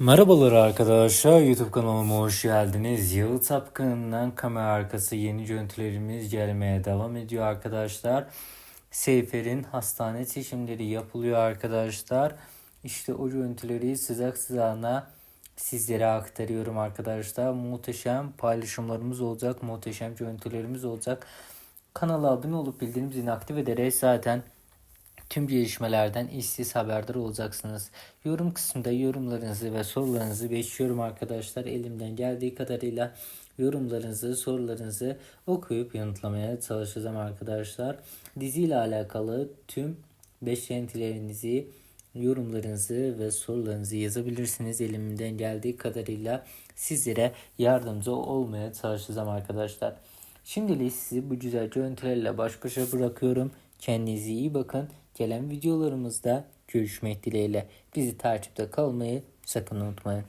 Merhabalar arkadaşlar YouTube kanalıma hoş geldiniz. Yalı Tapkın'dan kamera arkası yeni görüntülerimiz gelmeye devam ediyor arkadaşlar. Seyfer'in hastane seçimleri yapılıyor arkadaşlar. İşte o görüntüleri sıcak sıcağına sizlere aktarıyorum arkadaşlar. Muhteşem paylaşımlarımız olacak, muhteşem görüntülerimiz olacak. Kanala abone olup bildirim zilini aktif ederek zaten Tüm gelişmelerden işsiz haberdar olacaksınız. Yorum kısmında yorumlarınızı ve sorularınızı bekliyorum arkadaşlar. Elimden geldiği kadarıyla yorumlarınızı, sorularınızı okuyup yanıtlamaya çalışacağım arkadaşlar. Diziyle alakalı tüm beklentilerinizi, yorumlarınızı ve sorularınızı yazabilirsiniz. Elimden geldiği kadarıyla sizlere yardımcı olmaya çalışacağım arkadaşlar. Şimdilik sizi bu güzel görüntülerle baş başa bırakıyorum. Kendinize iyi bakın. Gelen videolarımızda görüşmek dileğiyle. Bizi takipte kalmayı sakın unutmayın.